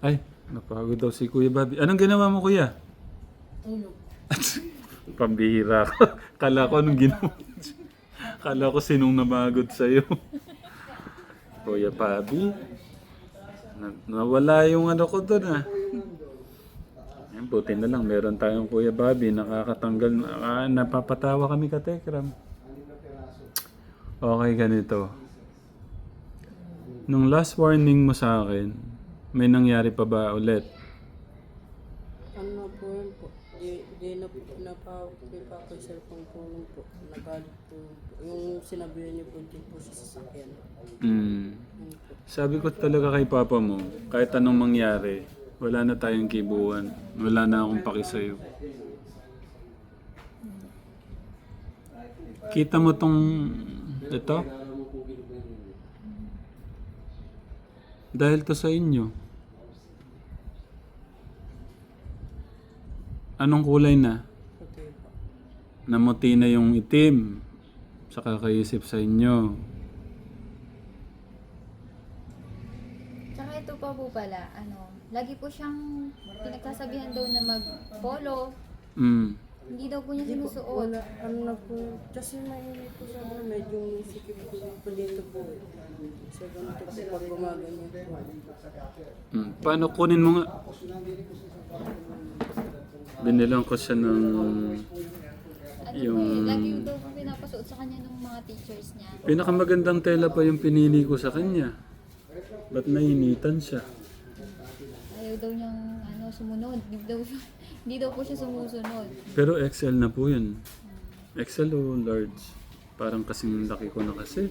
Ay, napagod daw si Kuya Bobby. Anong ginawa mo, Kuya? Tulog. Pambihira ko. Kala ko anong ginawa. Kala ko sinong namagod sa'yo. Kuya Bobby. Na, nawala yung ano ko doon ah. Yan, buti na lang. Meron tayong Kuya Bobby. Nakakatanggal. Ah, napapatawa kami ka Tekram. Okay, ganito. Nung last warning mo sa akin, may nangyari pa ba ulit? Ano po yun po? Di, di na sa cellphone po po. Nagalit po. Yung sinabihan niyo po din po sa sasakyan. Mm. Sabi ko talaga kay papa mo, kahit anong mangyari, wala na tayong kibuan. Wala na akong paki sa'yo. Kita mo tong ito? Dahil to sa inyo. Anong kulay na? Puti po. Namuti na yung itim sa kakaisip sa inyo. Tsaka ito pa po pala, ano, lagi po siyang pinagsasabihan daw na mag-polo. Mm. Hindi daw po niya po, sinusuot. wala, ano na po, kasi may po sa mga medyo sikip po po dito po. Sa ganito po pag gumaganyan po. Mm. Paano kunin mo nga? Binilang ko siya ng... Ano Yung- po eh, lagi daw po pinapasuot sa kanya ng mga teachers niya. Pinakamagandang tela pa yung pinili ko sa kanya. Ba't nainitan siya? Ayaw daw niyang ano, sumunod. Hindi daw, siya, hindi daw po siya sumusunod. Pero XL na po yun. XL o large? Parang kasing laki ko na kasi.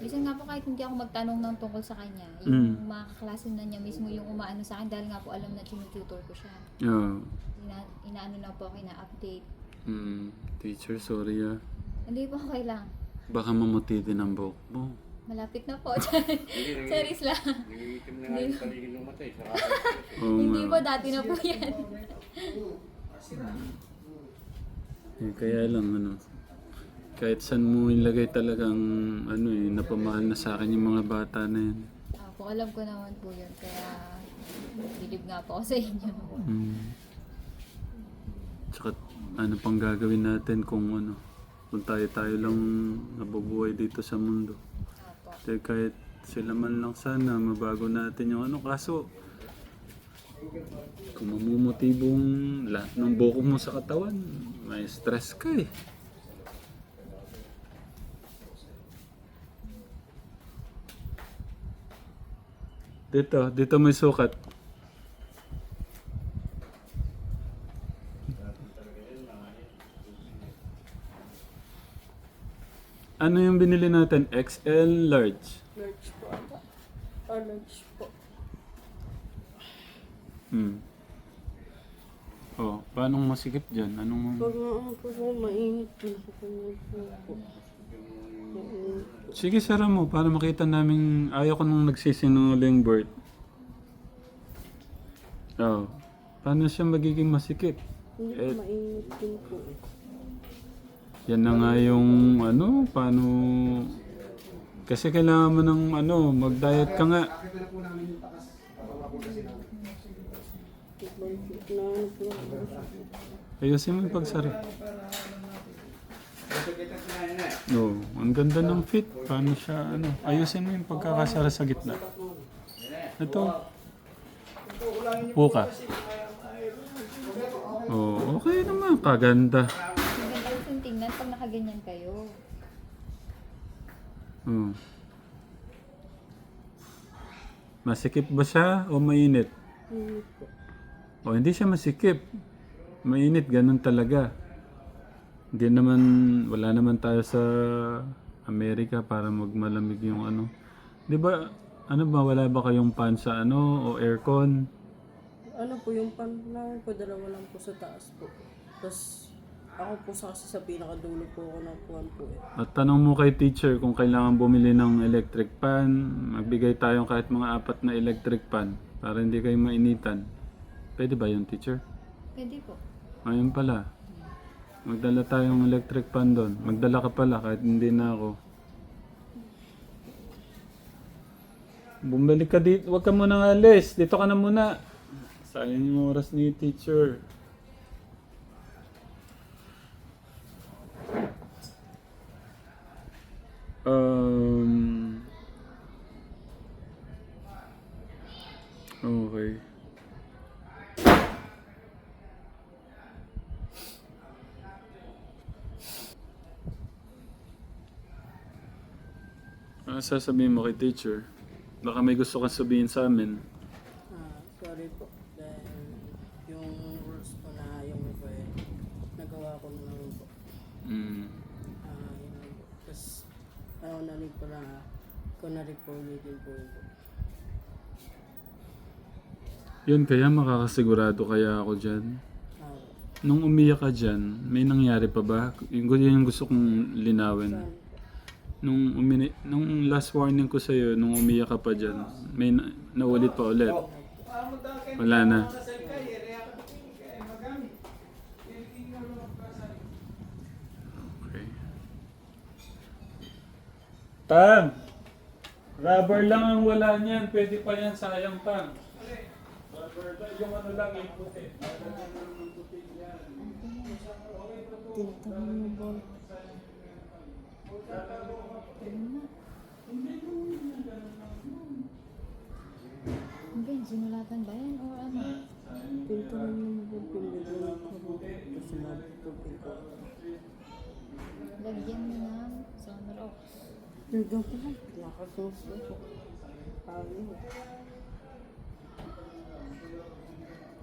Minsan nga po kahit hindi ako magtanong ng tungkol sa kanya, Mm. yung mga kaklase na niya mismo yung umaano sa akin dahil nga po alam na tinututor ko siya. Yeah. Ina, inaano na po ako, ina-update. Mm. Teacher, sorry ah. Hindi po okay lang. Baka mamuti din ang buhok mo. Malapit na po. Series lang. Hindi, Oo hindi po, nga. dati na po yan. Eh, kaya lang ano. Kahit saan mo ilagay talagang ano eh, napamahal na sa akin yung mga bata na yan. Opo, alam ko naman po yun. Kaya, bilib nga po ako sa inyo. Mm. Tsaka ano pang gagawin natin kung ano, kung tayo-tayo lang nabubuhay dito sa mundo. Opo. Kaya kahit sila man lang sana, mabago natin yung ano. Kaso, kung mamumutibong lahat ng buko mo sa katawan, may stress ka eh. Dito, dito may sukat. Ano yung binili natin? XL large. Large po ata. Ah, large po. Hmm. Oh, paano masikip dyan? Anong... Pag ano po po, mainit po sa kanya po po. Mainit. Sige, sara mo para makita namin... Ayaw ko nung nagsisinungaling Bert. Oh. Paano siya magiging masikip? Eh, mainit din po. Yan na nga yung ano, paano... Kasi kailangan mo ng ano, mag-diet ka nga. Ayusin mo yung pagsara. No, ang ganda ng fit. Paano siya, ano, ayusin mo yung pagkakasara sa gitna. Ito. Buka. Oh, okay naman. Kaganda. Maganda yung tingnan pag nakaganyan kayo. Oh. Masikip ba siya o mainit? Mainit po. O hindi siya masikip. Mainit, ganun talaga. Hindi naman, wala naman tayo sa Amerika para magmalamig yung ano. Di ba, ano ba, wala ba kayong fan sa ano o aircon? Ano po yung pan namin po, dalawa lang po sa taas po. Tapos ako po sa kasi sa pinakadulo po ako ng kuwan po eh. At tanong mo kay teacher kung kailangan bumili ng electric pan, magbigay tayo kahit mga apat na electric pan para hindi kayo mainitan. Pwede ba yun, teacher? Pwede po. Ayun pala. Magdala tayong electric pan doon. Magdala ka pala kahit hindi na ako. Bumalik ka dito. Huwag ka muna alis. Dito ka na muna. Sayang yung oras ni teacher. Um, okay. Ano sasabihin mo kay teacher? Baka may gusto kang sabihin sa amin. Ah, sorry po. Dahil yung rules po na yung iba eh, nagawa ko na naman po. Mm. Ah, yun lang po. Tapos, ako na rin po na, ko na rin po ulitin po yun po. Yun, kaya makakasigurado kaya ako dyan. Ah, Nung umiyak ka dyan, may nangyari pa ba? Yun yung gusto kong linawin. saan? Nung, umini, nung last warning ko sa'yo, nung umiyak ka pa dyan, may na, naulit pa ulit. Wala na. Okay. Tang! Rubber lang ang wala niyan. Pwede pa yan. Sayang, Tang. Rubber lang. Yung ano lang, yung puti. Tintanong mo ba? Hindi, sinulatan ba yan or ano? Tintanong mo ba pinagawin ko po? Tapos sinabi ko po. Lagyan mo ng sunrocks. Hanggang po lang, pinakasunod po. Ano?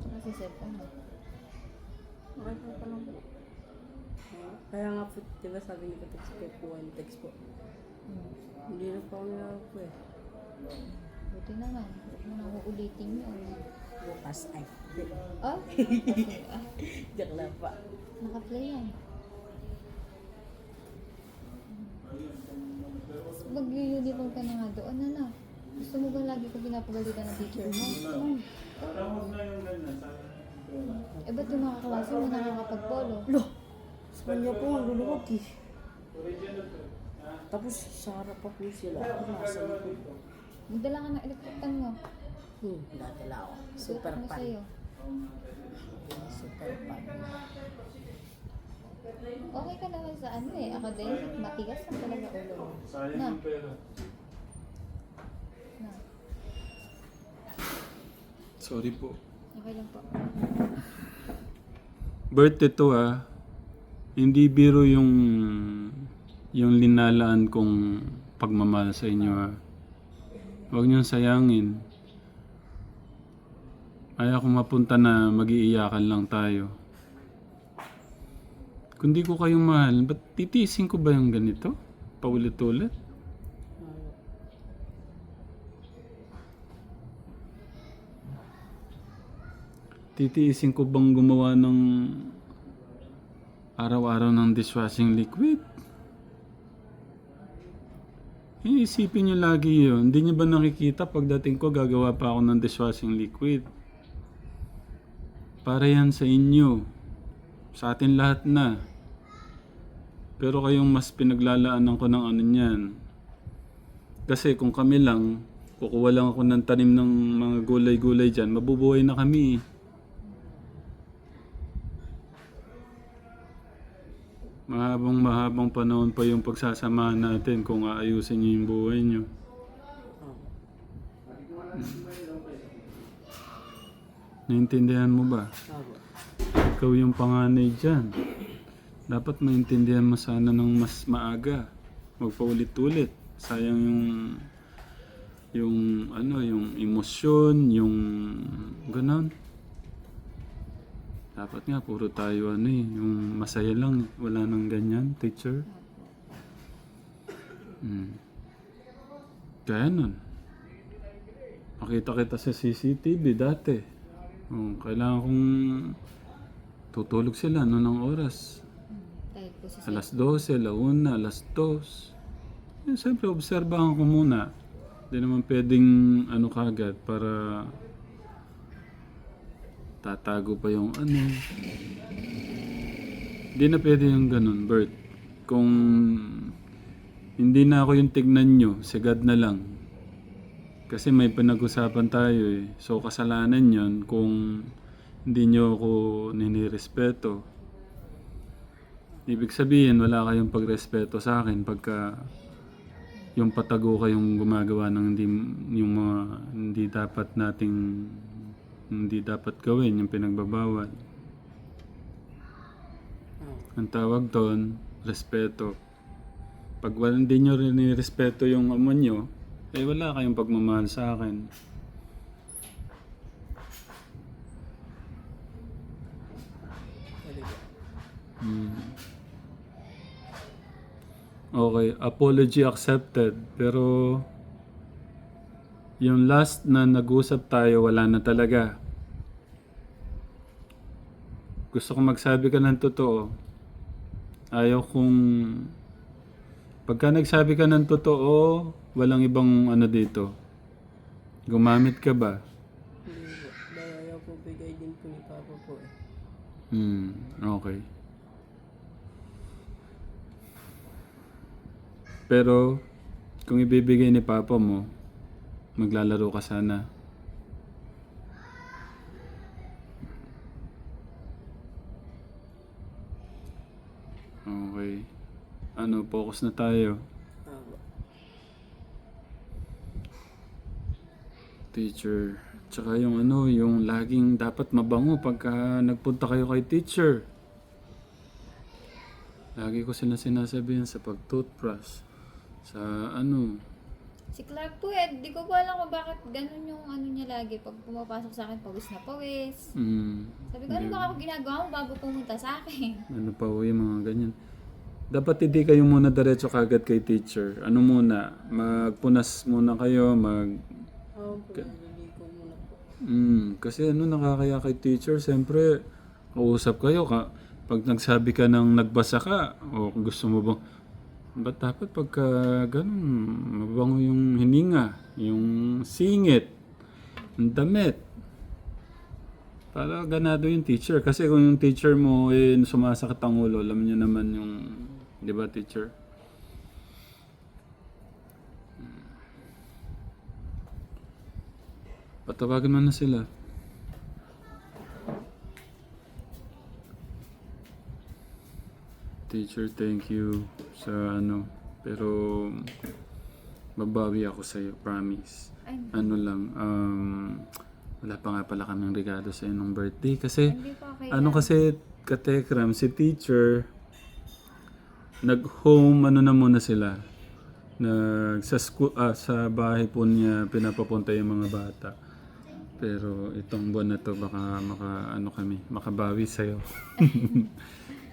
Kasi cellphone mo. Okay po pa lang po. Kaya nga po, di ba sabi ni Katex ko po, ang text po. Hmm. Hindi na kami ako eh. Buti naman. Huwag mo na uulitin yun. Bukas ay. Oh? Okay. Ah, Diyak lang pa. naka-play yan. Mag-uniform ka na nga doon, ano? Gusto mo ba lagi ko pinapagalitan ng teacher mo? Tawag na yung ganyan. Eh, ba't yung mga kaklase mo nakakapag-polo? Lo! Sa kanya po ang luluwag eh. Tapos sa harap pa po sila. Ako nasa likod. Magdala ka ng electric fan mo. Hmm, dadala ako. Super mo pan. sa'yo. Super pan. Okay ka naman sa ano eh, academic, matigas lang talaga ulo mo. Sayang Na, yung pera. na. Sorry po. Okay lang po. Birthday to ah. Hindi biro yung yung linalaan kong pagmamahal sa inyo ah. Huwag niyong sayangin. Ayaw ko mapunta na mag-iiyakan lang tayo. Kung di ko kayong mahal, ba't titiisin ko ba yung ganito? Paulit-ulit? Titiisin ko bang gumawa ng araw-araw ng dishwashing liquid? Iisipin niyo lagi yun. Hindi niyo ba nakikita pagdating ko gagawa pa ako ng dishwashing liquid? Para yan sa inyo. Sa atin lahat na. Pero kayong mas pinaglalaanan ko ng ano niyan. Kasi kung kami lang, kukuha lang ako ng tanim ng mga gulay-gulay dyan, mabubuhay na kami. Mahabang mahabang panahon pa yung pagsasamahan natin kung aayusin niyo yung buhay niyo. Naintindihan mo ba? Ikaw yung panganay dyan. Dapat maintindihan mo sana ng mas maaga. Magpaulit-ulit. Sayang yung yung ano, yung emosyon, yung ganon. Dapat nga puro tayo ano eh, yung masaya lang, wala nang ganyan, teacher. Hmm. Kaya nun. Makita kita sa CCTV dati. Oh, kailangan kong tutulog sila no ng oras. Alas 12, alauna, alas 2. Eh, siyempre, obserbahan ko muna. Hindi naman pwedeng ano kagad para tatago pa yung ano. Hindi na pwede yung ganun, Bert. Kung hindi na ako yung tignan nyo, si God na lang. Kasi may pinag-usapan tayo eh. So kasalanan yon kung hindi nyo ako ninirespeto. Ibig sabihin, wala kayong pagrespeto sa akin pagka yung patago kayong gumagawa ng hindi, yung mga hindi dapat nating hindi dapat gawin, yung pinagbabawal. Ang tawag doon, respeto. Pag wala hindi nyo rin respeto yung ama nyo, eh wala kayong pagmamahal sa akin. Hmm. Okay, apology accepted. Pero yung last na nag-usap tayo, wala na talaga. Gusto ko magsabi ka ng totoo. Ayaw kong... Pagka nagsabi ka ng totoo, walang ibang ano dito. Gumamit ka ba? Hindi po. Dahil ayaw po bigay din po ni Papa po eh. Hmm, okay. Pero, kung ibibigay ni Papa mo, maglalaro ka sana. Okay. Ano, focus na tayo. Teacher. Tsaka yung ano, yung laging dapat mabango pagka nagpunta kayo kay teacher. Lagi ko sila sinasabihan sa pag-toothbrush. Sa ano. Si Clark po eh, di ko po alam kung bakit ganun yung ano niya lagi. Pag pumapasok sa akin, pawis na pawis. Mm, Sabi ko, ano ba kapag ginagawa mo bago pumunta sa akin? ano pa yung mga ganyan. Dapat hindi kayo muna diretso kagad kay teacher. Ano muna, magpunas muna kayo, mag... Ako po, naliligo muna po. Mm, kasi ano nakakaya kay teacher, siyempre, kausap kayo. Ka, pag nagsabi ka ng nagbasa ka, o gusto mo bang... Ba't dapat pagka ganun, mabango yung hininga, yung singit, yung damit. Para ganado yung teacher. Kasi kung yung teacher mo eh, sumasakit ang ulo, alam niyo naman yung... Di ba, teacher? Patawagan mo na sila. Teacher, thank you sa ano. Pero babawi ako sa iyo, promise. Ano lang, um, wala pa nga pala kaming regalo sa nung birthday kasi hindi po okay. ano kasi katekram si teacher nag-home ano na muna sila. Nag sa school ah, sa bahay po niya pinapapunta yung mga bata. Pero itong buwan na to baka maka ano kami, makabawi sa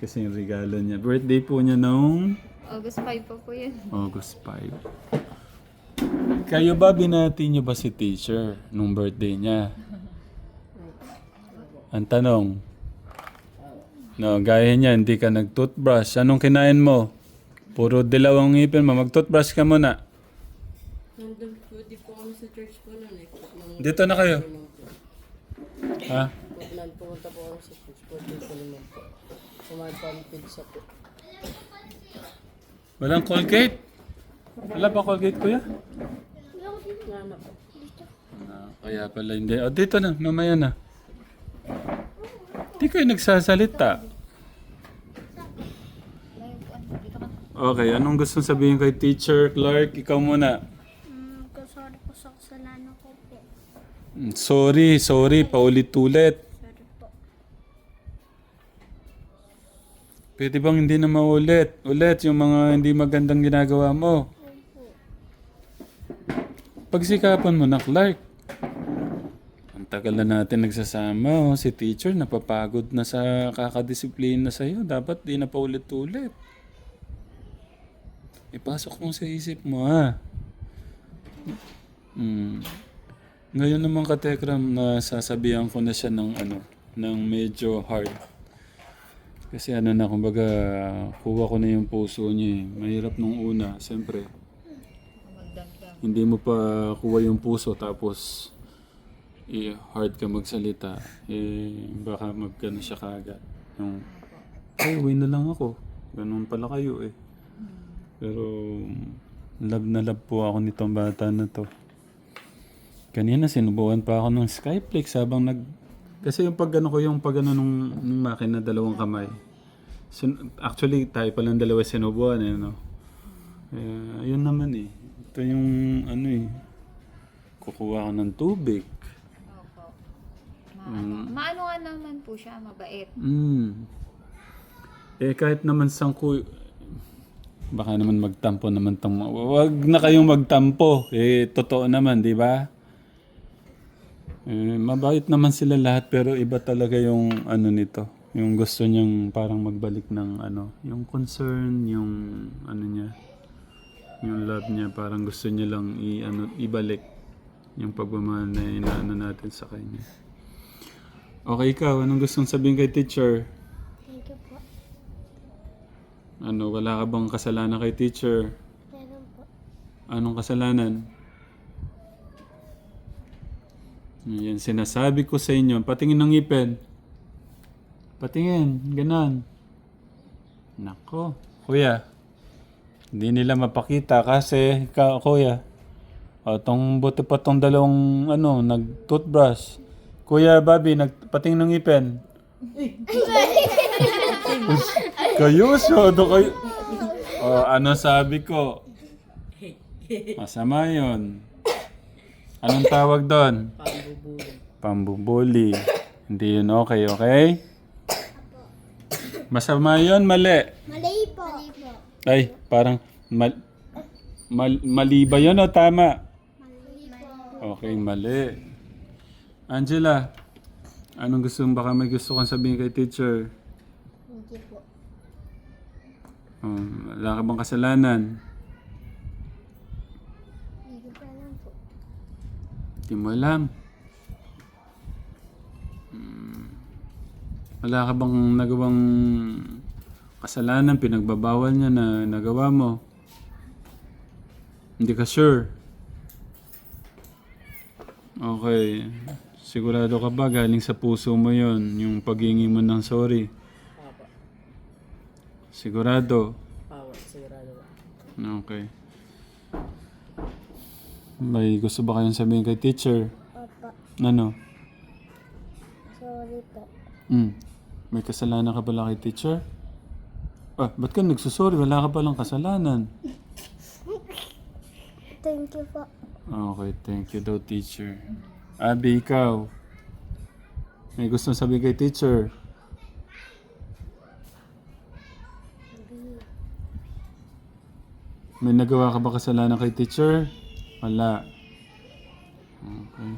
kasi yung regalo niya. Birthday po niya noong August 5 pa po yun. August 5. Kayo ba binati niyo ba si teacher nung birthday niya? Ang tanong. No, gaya niya, hindi ka nag-toothbrush. Anong kinain mo? Puro dilaw ang ngipin mo. Mag-toothbrush ka muna. Nandun po, di po kami sa church po noon eh. Dito na kayo. Ha? Pag nagpumunta po kami sa church po, dito naman po. Kami pizza po. Walang Colgate? Wala ba Colgate, kuya? Po. Ah, kaya pala hindi. O, dito na. Mamaya na. Di kayo nagsasalita. Okay, anong gusto sabihin kay Teacher Clark? Ikaw muna. Mm, sorry po sa kasalanan ko po. Mm, Sorry, sorry, paulit-ulit. Pwede bang hindi na maulit? Ulit yung mga hindi magandang ginagawa mo. Pagsikapan mo na, Clark. Ang tagal na natin nagsasama. Oh. Si teacher napapagod na sa kakadisiplina sa'yo. Dapat di na paulit-ulit. Ipasok mo sa isip mo, ha? Hmm. Ngayon naman katekram na sasabihan ko na siya ng ano, ng medyo hard. Kasi ano na, kumbaga, kuha ko na yung puso niya eh. Mahirap nung una, siyempre. Hindi mo pa kuha yung puso tapos eh, hard ka magsalita. Eh, baka magkano siya kagad. Yung, ay, uwi na lang ako. Ganun pala kayo eh. Pero, love na love po ako nitong bata na to. Kanina sinubukan pa ako ng Skyflex habang nag... Kasi yung pag ano ko yung pag ano nung, nung makina dalawang kamay. Sin- actually, tayo palang dalawa sinubukan eh, no? Eh, ayun naman eh. Ito yung ano eh. Kukuha ko ng tubig. Opo. Maano, maano nga naman po siya, mabait. Mm. Eh kahit naman sangku baka naman magtampo naman tong wag na kayong magtampo. Eh totoo naman, di ba? Eh, mabait naman sila lahat pero iba talaga yung ano nito. Yung gusto niyang parang magbalik ng ano, yung concern, yung ano niya, yung love niya, parang gusto niya lang i, ano, ibalik yung pagmamahal na inaano natin sa kanya. Okay, ikaw, anong gustong sabihin kay teacher? Thank you po. Ano, wala ka bang kasalanan kay teacher? Meron po. Anong kasalanan? Yan, sinasabi ko sa inyo. Patingin ng ngipin. Patingin, ganon. Nako, kuya. Hindi nila mapakita kasi, ka, kuya. O, tong buti pa tong dalawang, ano, nag-toothbrush. Kuya Bobby, nagpatingin ng ngipin. kayo, syado kayo. O, ano sabi ko? Masama yun. Anong tawag doon? Pambubuli. Pambubuli. Hindi yun okay, okay? Masama yun, mali. Mali po. Mali po. Ay, parang mal, mal, mali ba yun o tama? Mali po. Okay, mali. Angela, anong gusto baka may gusto kang sabihin kay teacher? Hindi po. Um, wala ka bang kasalanan? Hindi ko alam po. Di mo alam. Hmm. Wala ka bang nagawang kasalanan, pinagbabawal niya na nagawa mo? Hindi ka sure? Okay. Sigurado ka ba galing sa puso mo yon yung paghingi mo ng sorry? Sigurado? Sigurado ba? Okay. May gusto ba kayong sabihin kay teacher? Opo. Ano? Sorry po. Hmm. May kasalanan ka pala kay teacher? Ah, ba't ka nagsusorry? Wala ka palang kasalanan. Thank you po. Okay, thank you daw, teacher. Abby, ikaw. May gusto sabihin kay teacher? May nagawa ka ba kasalanan kay teacher? Wala. Okay.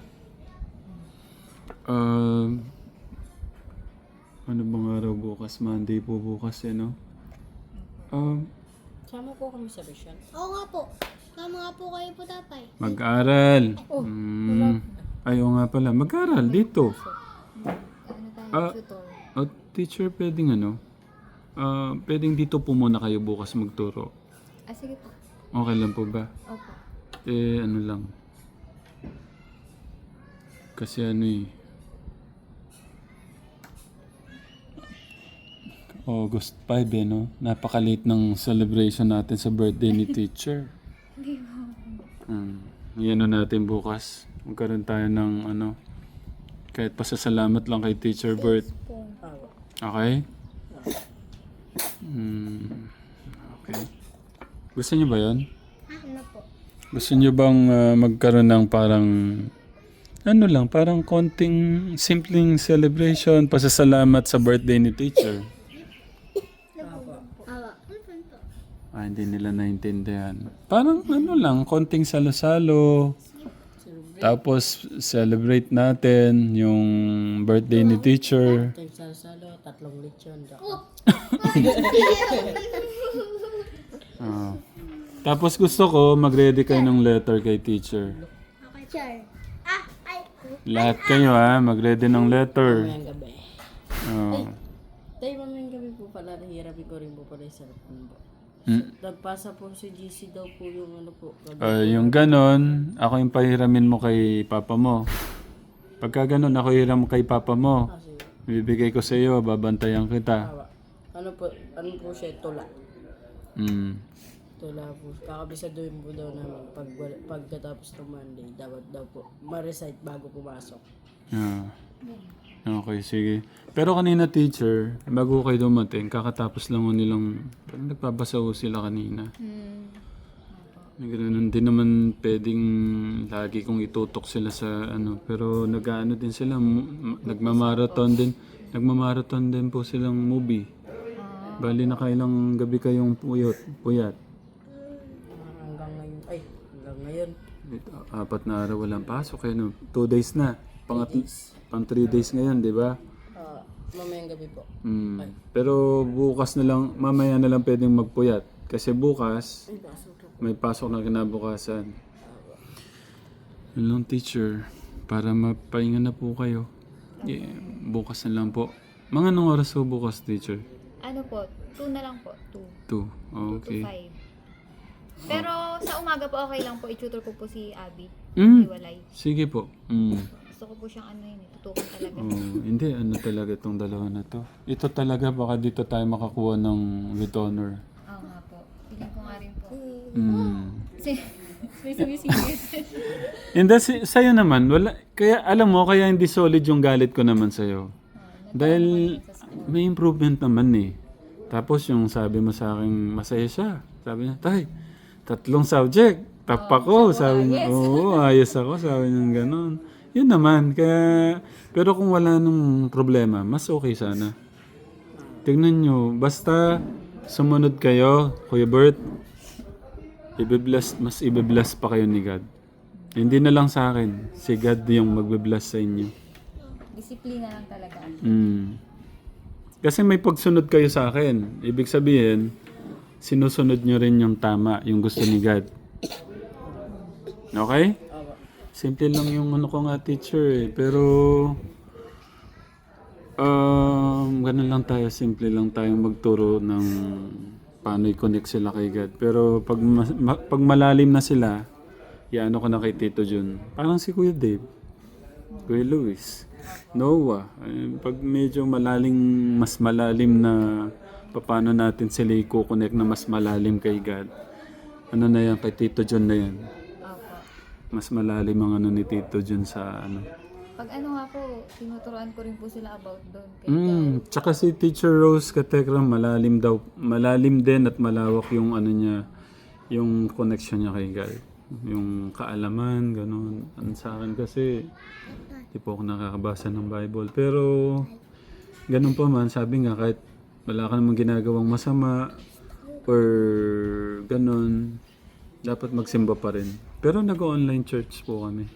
Um, ano bang araw bukas? Monday po bukas eh, no? Um, Sama po kami sa Rizal. Oo nga po. Tama nga po kayo po tatay. Mag-aral. Mm. Ay, oo nga pala. Mag-aral dito. Ano Ah. Oh, teacher, pwedeng ano? Ah, pwedeng dito po muna kayo bukas magturo. Ah, sige po. Okay lang po ba? Opo. Eh, ano lang. Kasi ano eh. August 5 eh, no? Napaka-late ng celebration natin sa birthday ni teacher. Hmm. Yan na natin bukas. Magkaroon tayo ng ano, kahit pasasalamat lang kay Teacher Bert. Okay? Hmm. Okay. Gusto niyo ba yon? Gusto niyo bang ah, magkaroon ng parang ano lang, parang konting simpleng celebration, pasasalamat sa birthday ni teacher? Ah, hindi nila naintindihan. Parang ano lang, konting salo-salo. Tapos celebrate natin yung birthday ni teacher. Tayo sa salo, tatlong lechon. Ah. Tapos gusto ko mag-ready kayo ng letter kay teacher. Sure. Ah, ay. Lahat kayo ha, mag-ready ng letter. Mamayang gabi. Oh. Tayo mamayang gabi po pala, nahihirapi ko rin po pala yung cellphone po. Mm. Nagpasa po si GC daw po yung ano po. Ah, yung ganon, ako yung pahiramin mo kay papa mo. Pagka ganon, ako hiram kay papa mo. Kasi, Bibigay ko sa iyo, babantayan kita. Ano po, ano po siya, tula. Mm. Wala po. Kakabisaduhin po daw namin pag, pagkatapos ng Monday, dapat daw po ma-recite bago pumasok. Ah. Okay, sige. Pero kanina teacher, bago kayo dumating, kakatapos lang ho nilang, parang nagpabasa ho sila kanina. Hmm. Ganun din naman pwedeng lagi kong itutok sila sa ano. Pero nag-ano din sila, nagmamarathon din. Nagmamarathon din po silang movie. Bali na kailang gabi kayong puyot, puyat. Ah, hanggang ngayon, ay, hanggang ngayon, Apat na araw walang pasok. Kaya no, two days na. Pangat, pang three days ngayon, di ba? ah, mamayang gabi po. Hmm. Pero bukas na lang, mamaya na lang pwedeng magpuyat. Kasi bukas, Ay, may pasok na kinabukasan. Yun lang teacher, para mapahinga na po kayo. Yeah, bukas na lang po. Mga anong oras po bukas teacher? Ano po, 2 na lang po, 2. Two. 2 to Okay. 5. Pero sa umaga po okay lang po, i-tutor ko po si Abby. Mm. Iwalay. Sige po. Mm. Gusto ko po siyang ano yun, tutukan talaga. Oh, hindi, ano talaga itong dalawa na to. Ito talaga, baka dito tayo makakuha ng with honor. Oo nga po. Piling ko nga rin po. Mm. Si- May sumisingit. Hindi, si, sa'yo naman, wala, kaya alam mo, kaya hindi solid yung galit ko naman sa'yo. Dahil may improvement naman eh. Tapos yung sabi mo sa akin, masaya siya. Sabi niya, tay, tatlong subject. Tap ako. sabi niya, oo, ayos ako. Sabi niya, ganun. Yun naman. Kaya, pero kung wala nung problema, mas okay sana. Tignan nyo, basta sumunod kayo, Kuya Bert, ibibless, mas ibibless pa kayo ni God. Hindi na lang sa akin, si God yung magbibless sa inyo. Disiplina lang talaga. Mm. Kasi may pagsunod kayo sa akin. Ibig sabihin, sinusunod nyo rin yung tama, yung gusto ni God. Okay? Simple lang yung ano ko nga teacher eh. Pero, um, ganun lang tayo. Simple lang tayong magturo ng paano i-connect sila kay God. Pero pag, ma- pag malalim na sila, iano ko na kay Tito Jun. Parang si Kuya Dave. Kuya Luis. Noah. Pag medyo malalim, mas malalim na paano natin sila i-connect na mas malalim kay God. Ano na yan, kay Tito John na yan. Mas malalim ang ano ni Tito John sa ano. Pag ano nga po, tinuturoan ko rin po sila about doon. Kay Mm, tsaka si Teacher Rose Katekram, malalim daw. Malalim din at malawak yung ano niya, yung connection niya kay God. Yung kaalaman, ganun. Ano sa akin kasi, di po ako nakakabasa ng Bible. Pero, ganun pa man, sabi nga, kahit wala ka namang ginagawang masama, or ganun, dapat magsimba pa rin. Pero nag-online church po kami.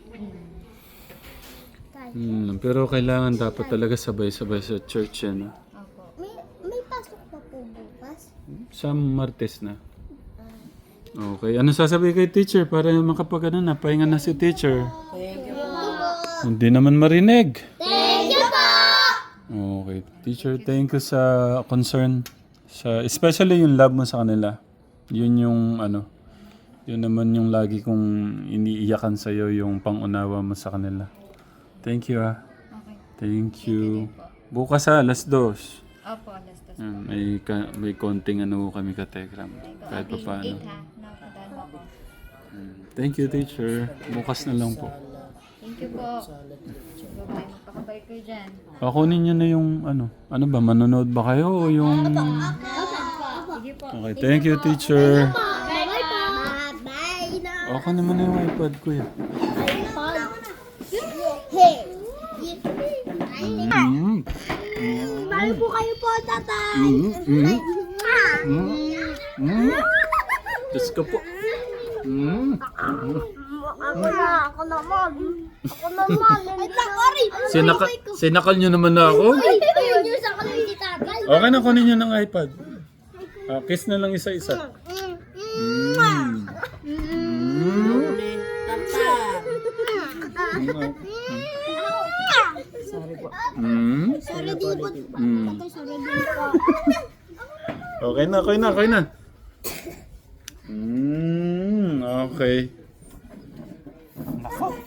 Hmm, pero kailangan dapat talaga sabay-sabay sa church yan. ah. May, may pasok pa po bukas. Sa Martes na. Okay. Ano sasabihin kay teacher para makapag ano na, pahinga na si teacher? Hindi naman marinig. Thank! Okay. Teacher, thank you sa concern. Sa, especially yung love mo sa kanila. Yun yung ano, yun naman yung lagi kong iniiyakan sa'yo, yung pangunawa mo sa kanila. Thank you ah. Okay. Thank you. Bukas ha, alas dos. Opo, alas dos. Yan, may, ka, may konting ano kami ka Telegram. Kahit pa paano. 8 ha. Nakapuntahan mo ako. Mm. Thank you, teacher. Bukas na lang po. Thank you po. Siguro magpakabait kayo dyan. Niyo na yung ano. Ano ba, manonood ba kayo o yung... Sige po. Okay, thank you, teacher. Bye po! Bye na! Okay naman na yung iPad ko yan. Hey! Mm. Mahal po kayo po, tatay! Mm. Mm. Mm. Diyos ko po. Mm. Ako na, ako naman. Ako naman. Ay, takori! Sinaka sinakal niyo naman na ako. Ayun yung sa kami si tatay. Okay na, kunin niyo ng iPad. Ah, kiss na lang isa-isa. Mm. Mm. Sorry po. Mm. Sorry po. Mm. Sorry po. Okay na, okay na, okay na. Mm, okay. 나서